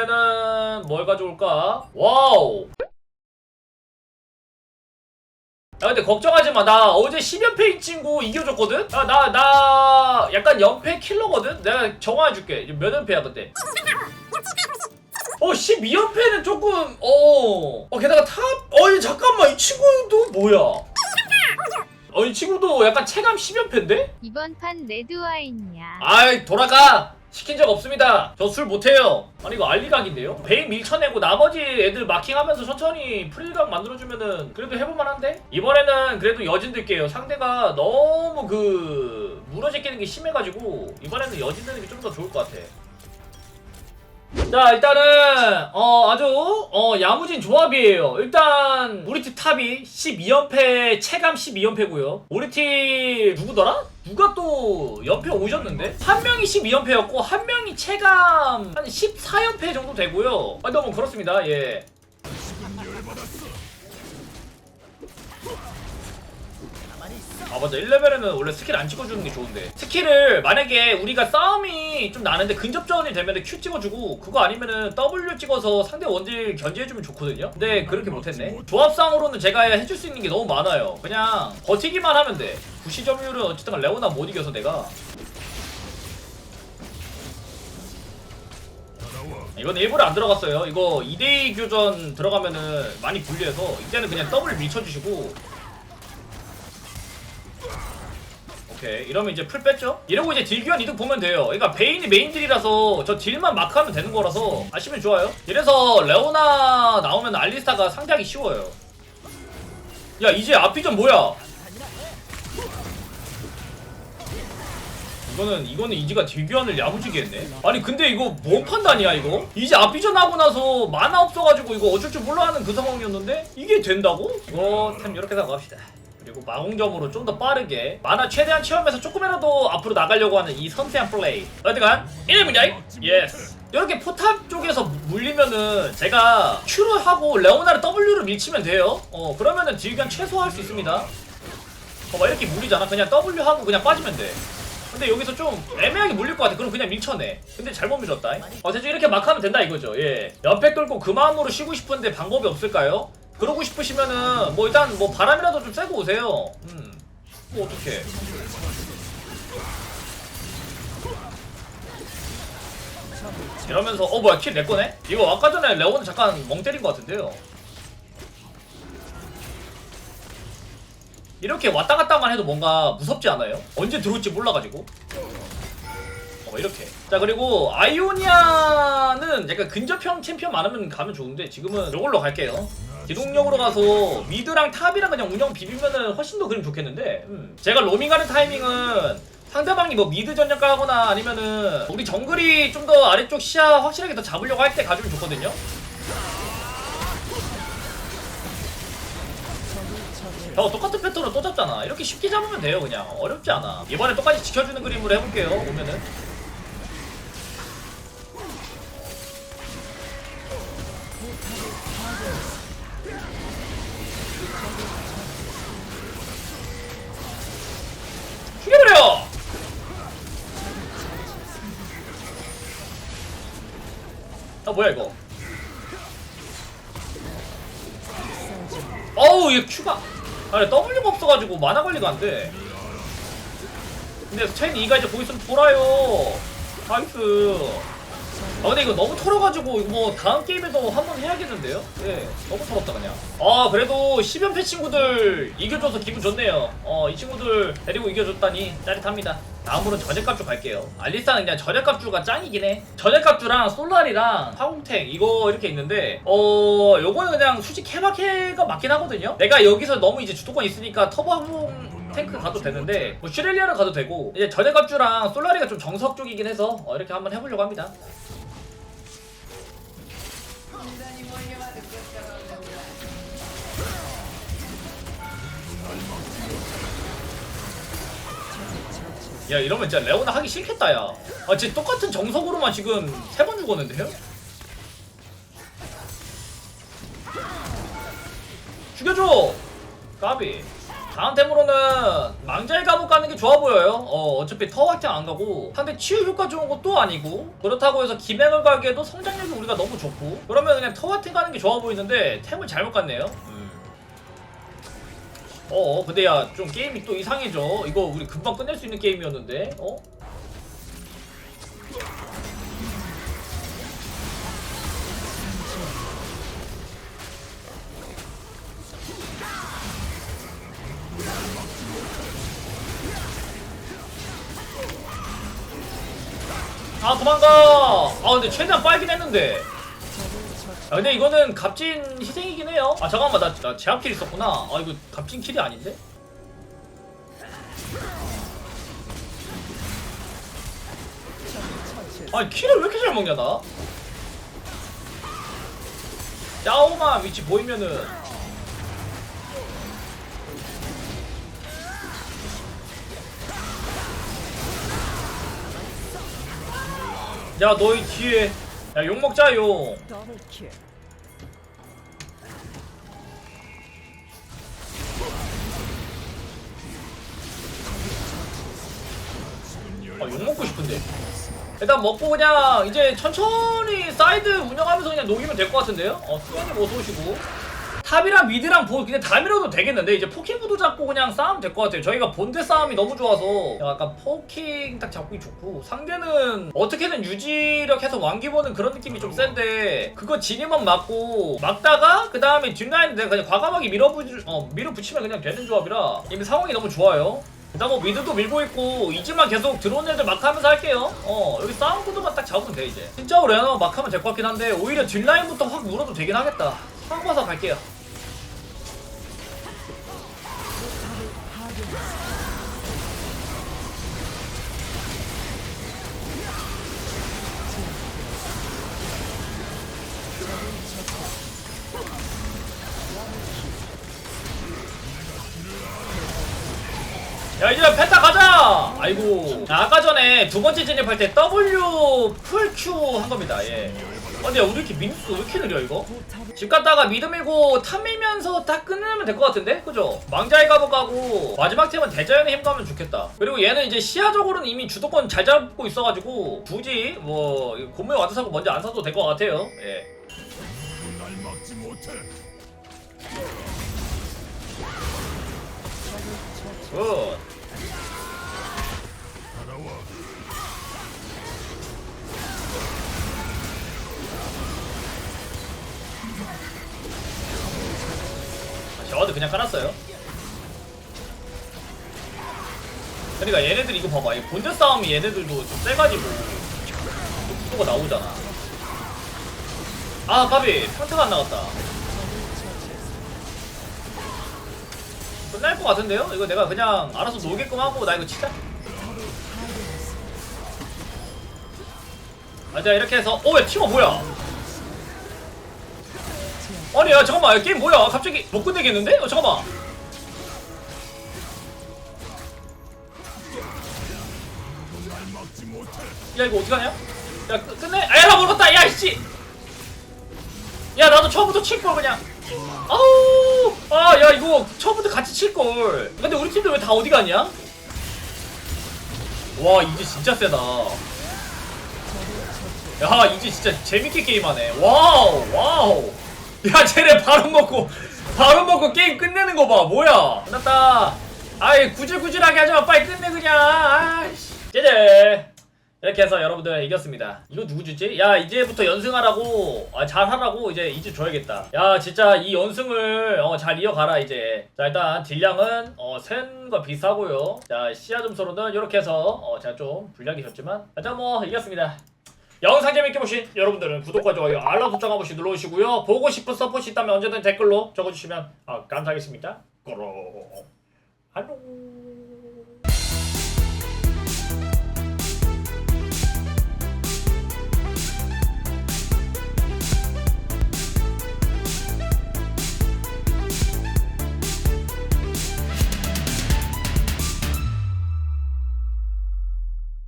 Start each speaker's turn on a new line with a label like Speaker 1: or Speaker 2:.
Speaker 1: 이번에는 뭘 가져올까? 와우 야 근데 걱정하지 마. 나 어제 10연패인 친구 이겨줬거든? 야, 나, 나 약간 연패 킬러거든? 내가 정화해줄게. 몇 연패야, 그때? 어, 12연패는 조금, 어. 어, 게다가 탑? 어이, 잠깐만. 이 친구도 뭐야? 어, 이 친구도 약간 체감 10연패인데?
Speaker 2: 이번 판 레드와인이야.
Speaker 1: 아이, 돌아가! 시킨 적 없습니다. 저 술 못해요. 아니, 이거 알리각인데요? 베인 밀쳐내고 나머지 애들 마킹하면서 천천히 프리각 만들어주면은 그래도 해볼만한데? 이번에는 그래도 여진 들게요. 상대가 너무 그, 무너지끼는 게 심해가지고, 이번에는 여진 드는 게 좀 더 좋을 것 같아. 자 일단은 어 아주 어 야무진 조합이에요. 일단 우리 팀 탑이 12연패 체감 12연패고요. 우리 팀 누구더라? 누가 또 연패 오셨는데? 한 명이 12연패였고 한 명이 체감 한 14연패 정도 되고요. 아 너무 그렇습니다. 예 아 맞아. 1레벨에는 원래 스킬 안 찍어주는 게 좋은데. 스킬을 만약에 우리가 싸움이 좀 나는데 근접전이 되면 Q 찍어주고 그거 아니면은 W 찍어서 상대 원딜 견제해주면 좋거든요? 근데 그렇게 못했네. 조합상으로는 제가 해줄 수 있는 게 너무 많아요. 그냥 버티기만 하면 돼. 부시 점유율은 어쨌든 레오나 못 이겨서 내가. 이건 일부러 안 들어갔어요. 이거 2대2 교전 들어가면은 많이 불리해서 이제는 그냥 W 밀쳐주시고 오케이. 이러면 이제 풀 뺐죠? 이러고 이제 딜교환 이득 보면 돼요. 그러니까 베인이 메인 딜이라서 저 딜만 마크하면 되는 거라서 아시면 좋아요. 이래서 레오나 나오면 알리스타가 상대하기 쉬워요. 야 이제 아피전 뭐야? 이거는 이거는 이지가 딜교환을 야무지게 했네. 아니 근데 이거 뭔 판단이야 이거? 이제 아피전 하고 나서 만화 없어가지고 이거 어쩔 줄 몰라 하는 그 상황이었는데 이게 된다고? 이거 템 이렇게 생각합시다 그리고 마공점으로 좀 더 빠르게 만화 최대한 체험해서 조금이라도 앞으로 나가려고 하는 이 섬세한 플레이. 어디간 1입니다. 예스 이렇게 포탑 쪽에서 물리면은 제가 Q를 하고 레오나를 W를 밀치면 돼요. 어 그러면은 딜견 최소화할 수 있습니다. 봐봐 이렇게 물리잖아. 그냥 W 하고 그냥 빠지면 돼. 근데 여기서 좀 애매하게 물릴 것 같아. 그럼 그냥 밀쳐내. 근데 잘못 밀었다. 어 대충 이렇게 막 하면 된다 이거죠. 예. 옆에 뚫고 그 마음으로 쉬고 싶은데 방법이 없을까요? 그러고 싶으시면은 뭐 일단 뭐 바람이라도 좀 쐬고 오세요. 음. 뭐 어떡해. 이러면서 어 뭐야 킬 내 거네? 이거 아까 전에 레오는 잠깐 멍 때린 것 같은데요. 이렇게 왔다 갔다만 해도 뭔가 무섭지 않아요? 언제 들어올지 몰라가지고. 어 이렇게. 자 그리고 아이오니아는 약간 근접형 챔피언 많으면 가면 좋은데 지금은 이걸로 갈게요. 기동력으로 가서 미드랑 탑이랑 그냥 운영 비비면은 훨씬 더 그림 좋겠는데? 음. 제가 로밍하는 타이밍은 상대방이 뭐 미드 전략 가거나 아니면은 우리 정글이 좀 더 아래쪽 시야 확실하게 더 잡으려고 할 때 가주면 좋거든요. 저 똑같은 패턴으로 또 잡잖아. 이렇게 쉽게 잡으면 돼요 그냥. 어렵지 않아. 이번에 똑같이 지켜주는 그림으로 해볼게요 오면은 아 뭐야 이거? 어우 얘 Q가. 아니 W가 없어가지고 만화 관리가 안돼. 근데 체인 2가 이제 있으면 돌아요. 나이스 아 근데 이거 너무 털어가지고 이거 뭐 다음 게임에도 한번 해야겠는데요? 예 너무 털었다 그냥. 아 그래도 10연패 친구들 이겨줘서 기분 좋네요. 어 이 친구들 데리고 이겨줬다니 짜릿합니다. 다음으로 전액갑주 갈게요. 알리스타는 그냥 전액갑주가 짱이긴 해. 전액갑주랑 솔라리랑 화공탱 이거 이렇게 있는데 어 요거는 그냥 솔직히 케바케가 맞긴 하거든요? 내가 여기서 너무 이제 주도권 있으니까 터보 항공 탱크 가도 되는데 뭐 슈렐리아를 가도 되고 이제 전액갑주랑 솔라리가 좀 정석 쪽이긴 해서 어, 이렇게 한번 해보려고 합니다 야 이러면 진짜 레오나 하기 싫겠다 야. 아 진짜 똑같은 정석으로만 지금 세 번 죽었는데요? 죽여줘! 까비 다음 템으로는 망자의 가부 가는 게 좋아 보여요. 어, 어차피 터 확장 안 가고 상대 치유 효과 좋은 것도 아니고 그렇다고 해서 기맹을 가기에도 성장력이 우리가 너무 좋고 그러면 그냥 터와팅 가는 게 좋아 보이는데 템을 잘못 갔네요. 음. 어, 근데 야 좀 게임이 또 이상해져. 이거 우리 금방 끝낼 수 있는 게임이었는데. 어? 아 도망가! 아 근데 최대한 빨긴 했는데 아 근데 이거는 값진 희생이긴 해요 아 잠깐만 나, 나 제압킬 있었구나 아 이거 값진 킬이 아닌데? 아니 킬을 왜 이렇게 잘 먹냐 나? 야오마 위치 보이면은 야 너희 뒤에 야 욕 먹자 용 아, 욕 먹고 싶은데. 일단 먹고 그냥 이제 천천히 사이드 운영하면서 그냥 녹이면 될 것 같은데요? 어, 수현님 어서 오시고. 탑이랑 미드랑 보 그냥 다 밀어도 되겠는데 이제 포킹구도 잡고 그냥 싸우면 될것 같아요. 저희가 본대 싸움이 너무 좋아서. 약간 포킹 딱 잡기 좋고. 상대는 어떻게든 유지력 해서 왕기 보는 그런 느낌이 좀 센데 그거 진입만 맞고 막다가 그 다음에 뒷라인 내가 그냥 과감하게 밀어붙 어, 밀어붙이면 그냥 되는 조합이라 이미 상황이 너무 좋아요. 일단 뭐 미드도 밀고 있고 이즈만 계속 들어오는 애들 막 하면서 할게요. 어 여기 싸움 구도만 딱 잡으면 돼 이제. 진짜로 레나만 막 하면 될 것 같긴 한데 오히려 뒷라인부터 확 물어도 되긴 하겠다. 봐서 갈게요 야 이제 펜타 가자! 아이고 자, 아까 전에 두 번째 진입할 때 W 풀 Q 한 겁니다 예. 어, 근데 우리 이렇게 민수 왜 이렇게 느려 이거? 집 갔다가 탑 밀면서 딱 끝내면 될 것 같은데? 그죠? 망자의 가부 가고 마지막 팀은 대자연의 힘 가면 좋겠다 그리고 얘는 이제 시야적으로는 이미 주도권 잘 잡고 있어가지고 굳이 뭐 고무에 와드 사고 먼저 안 사도 될 것 같아요 예.
Speaker 3: 날 막지 못해.
Speaker 1: 굿. 저와드 그냥 깔았어요. 그러니까 얘네들 이거 봐봐. 이 본드 싸움이 얘네들도 좀 세가지고 좀 구도가 나오잖아. 아 까비 평타가 안 나갔다. 끝날 것 같은데요? 이거 내가 그냥 알아서 놀게끔 하고 나 이거 치자. 아, 자 이렇게 해서 어왜 티머 뭐야? 아니 야 잠깐만 야, 게임 뭐야 갑자기 못 끝내겠는데? 어 잠깐만. 야 이거 어떡하냐? 야 끝, 끝내? 아야 나 모르겠다 야 이씨 야 나도 처음부터 칠걸 그냥 아우 아 야 이거 처음부터 같이 칠걸. 근데 우리 팀들 왜 다 어디 갔냐? 와 이제 진짜 세다. 야 이제 진짜 재밌게 게임하네. 와우 와우. 야 쟤네 바로 먹고 바로 먹고 게임 끝내는 거 봐. 뭐야? 끝났다. 아이 구질구질하게 하지마. 빨리 끝내 그냥. 아이씨. 제제 이렇게 해서 여러분들 이겼습니다. 이거 누구 주지? 야 이제부터 연승하라고 아, 잘하라고 이제 이제 줘야겠다. 야 진짜 이 연승을 어, 잘 이어가라 이제. 자 일단 딜량은 어, 센과 비슷하고요. 자 시야 점수로는 이렇게 해서 어, 제가 좀 졌지만 일단 뭐 이겼습니다. 영상 재밌게 보신 여러분들은 구독과 좋아요 알람 설정 한 번씩 눌러주시고요. 보고 싶은 서포트 있다면 언제든 댓글로 적어주시면 아, 감사하겠습니다. 꼬로 안녕.